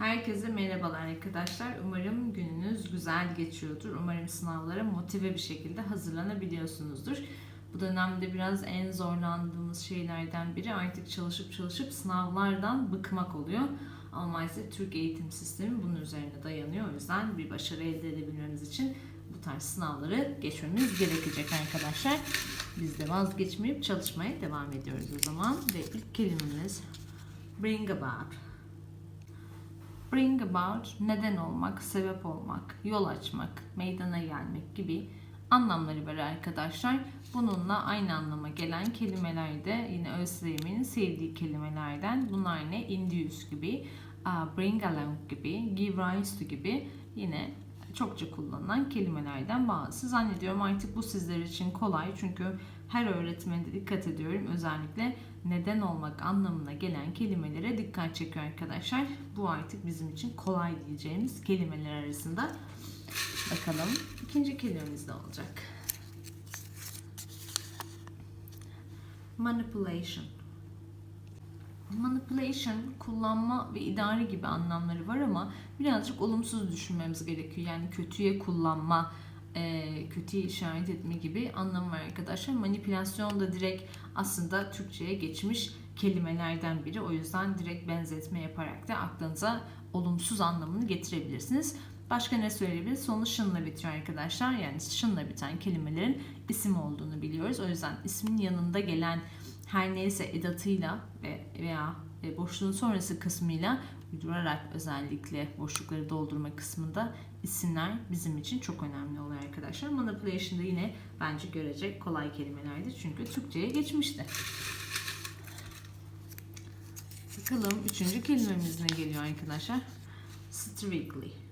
Herkese merhabalar arkadaşlar. Umarım gününüz güzel geçiyordur. Umarım sınavlara motive bir şekilde hazırlanabiliyorsunuzdur. Bu dönemde biraz en zorlandığımız şeylerden biri artık çalışıp çalışıp sınavlardan bıkmak oluyor. Ama maalesef Türk eğitim sistemi bunun üzerine dayanıyor. O yüzden bir başarı elde edebilmemiz için bu tarz sınavları geçmemiz gerekecek arkadaşlar. Biz de vazgeçmeyip çalışmaya devam ediyoruz o zaman. Ve ilk kelimemiz bring about. Bring about neden olmak, sebep olmak, yol açmak, meydana gelmek gibi anlamları var arkadaşlar. Bununla aynı anlama gelen kelimeler de yine Özlem'in sevdiği kelimelerden. Bunlar ne? Induce gibi, bring along gibi, give rise to gibi yine çokça kullanılan kelimelerden bazısı. Zannediyorum artık bu sizler için kolay çünkü her öğretmende dikkat ediyorum özellikle neden olmak anlamına gelen kelimelere dikkat çekiyor arkadaşlar. Bu artık bizim için kolay diyeceğimiz kelimeler arasında. Bakalım ikinci kelimemiz ne olacak? Manipulation. Manipulation, kullanma ve idare gibi anlamları var ama birazcık olumsuz düşünmemiz gerekiyor. Yani kötüye kullanma, e, kötüye işaret etme gibi anlamı var arkadaşlar. Manipülasyon da direkt aslında Türkçe'ye geçmiş kelimelerden biri. O yüzden direkt benzetme yaparak da aklınıza olumsuz anlamını getirebilirsiniz. Başka ne söyleyebiliriz? Sonu şınla bitiyor arkadaşlar. Yani şınla biten kelimelerin isim olduğunu biliyoruz. O yüzden ismin yanında gelen her neyse edatıyla ve veya e, boşluğun sonrası kısmıyla uydurarak özellikle boşlukları doldurma kısmında isimler bizim için çok önemli oluyor arkadaşlar. Manipulation da yine bence görecek kolay kelimelerdi çünkü Türkçe'ye geçmişti. Bakalım üçüncü kelimemiz ne geliyor arkadaşlar? Strictly.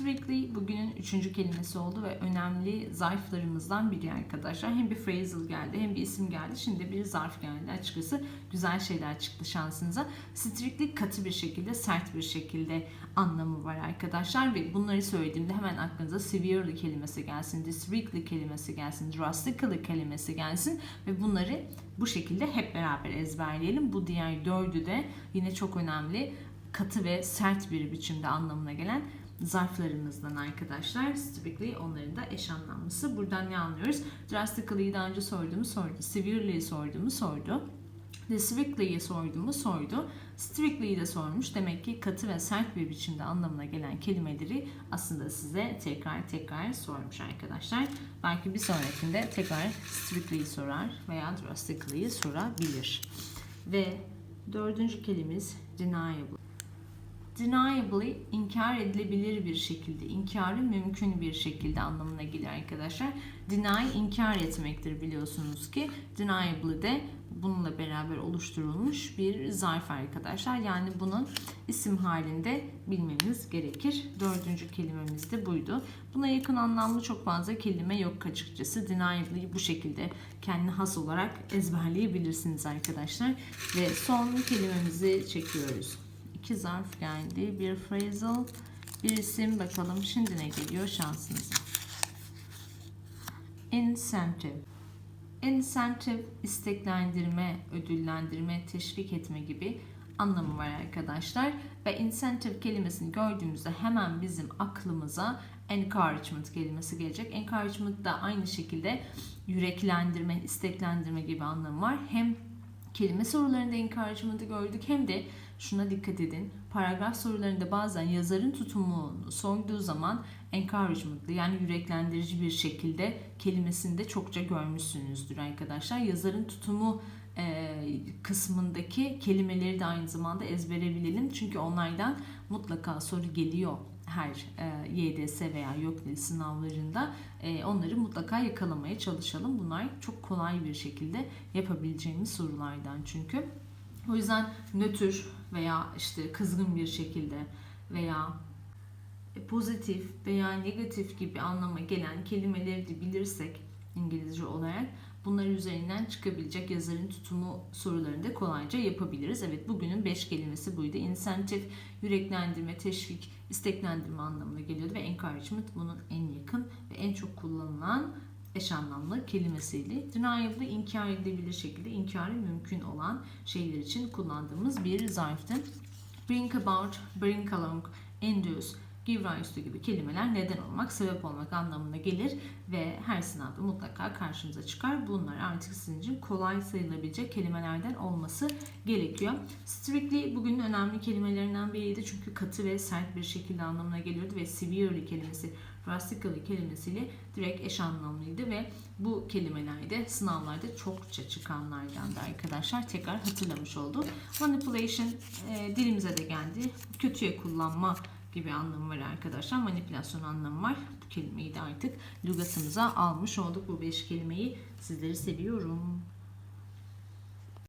Strictly bugünün üçüncü kelimesi oldu ve önemli zarflarımızdan biri arkadaşlar. Hem bir phrasal geldi hem bir isim geldi. Şimdi bir zarf geldi. Açıkçası güzel şeyler çıktı şansınıza. Strictly katı bir şekilde, sert bir şekilde anlamı var arkadaşlar. Ve bunları söylediğimde hemen aklınıza severely kelimesi gelsin, discreetly kelimesi gelsin, drastically kelimesi gelsin. Ve bunları bu şekilde hep beraber ezberleyelim. Bu diğer dördü de yine çok önemli katı ve sert bir biçimde anlamına gelen zarflarımızdan arkadaşlar. Strictly onların da eş anlamlısı. Buradan ne anlıyoruz? Drastically'yi daha önce sorduğumu sordu. Severely'yi sorduğumu sordu. De strictly'yi sorduğumu sordu. Strictly'yi de sormuş. Demek ki katı ve sert bir biçimde anlamına gelen kelimeleri aslında size tekrar tekrar sormuş arkadaşlar. Belki bir sonrakinde tekrar strictly'yi sorar veya drastically'yi sorabilir. Ve dördüncü kelimemiz deniable deniably inkar edilebilir bir şekilde, inkarı mümkün bir şekilde anlamına gelir arkadaşlar. Deny inkar etmektir biliyorsunuz ki. Deniably de bununla beraber oluşturulmuş bir zarf arkadaşlar. Yani bunun isim halinde bilmemiz gerekir. Dördüncü kelimemiz de buydu. Buna yakın anlamlı çok fazla kelime yok açıkçası. Deniably bu şekilde kendi has olarak ezberleyebilirsiniz arkadaşlar. Ve son kelimemizi çekiyoruz iki zarf geldi. Bir phrasal, bir isim. Bakalım şimdi ne geliyor şansınıza. Incentive. Incentive isteklendirme, ödüllendirme, teşvik etme gibi anlamı var arkadaşlar. Ve incentive kelimesini gördüğümüzde hemen bizim aklımıza encouragement kelimesi gelecek. Encouragement da aynı şekilde yüreklendirme, isteklendirme gibi anlamı var. Hem kelime sorularında encouragement'ı gördük hem de şuna dikkat edin. Paragraf sorularında bazen yazarın tutumunu sorduğu zaman encouragement'lı yani yüreklendirici bir şekilde kelimesinde çokça görmüşsünüzdür arkadaşlar. Yazarın tutumu e, kısmındaki kelimeleri de aynı zamanda ezbere bilelim. Çünkü onlardan mutlaka soru geliyor her e, YDS veya YÖKDİL sınavlarında e, onları mutlaka yakalamaya çalışalım. Bunlar çok kolay bir şekilde yapabileceğimiz sorulardan çünkü. O yüzden nötr veya işte kızgın bir şekilde veya pozitif veya negatif gibi anlama gelen kelimeleri de bilirsek İngilizce olarak bunlar üzerinden çıkabilecek yazarın tutumu sorularını da kolayca yapabiliriz. Evet bugünün 5 kelimesi buydu. Incentive, yüreklendirme, teşvik, isteklendirme anlamına geliyordu ve encouragement bunun en yakın ve en çok kullanılan eş anlamlı kelimesiyle deniably inkar edilebilir şekilde inkarı mümkün olan şeyler için kullandığımız bir zarftı. bring about, bring along, induce, to gibi kelimeler neden olmak, sebep olmak anlamına gelir ve her sınavda mutlaka karşınıza çıkar. Bunlar artık sizin için kolay sayılabilecek kelimelerden olması gerekiyor. Strictly bugünün önemli kelimelerinden biriydi çünkü katı ve sert bir şekilde anlamına geliyordu ve severely kelimesi drastically kelimesiyle direkt eş anlamlıydı ve bu kelimeler de sınavlarda çokça çıkanlardan da arkadaşlar tekrar hatırlamış olduk. Manipulation e, dilimize de geldi. Kötüye kullanma gibi anlamı var arkadaşlar. Manipülasyon anlamı var. Bu kelimeyi de artık lügatımıza almış olduk. Bu beş kelimeyi sizleri seviyorum.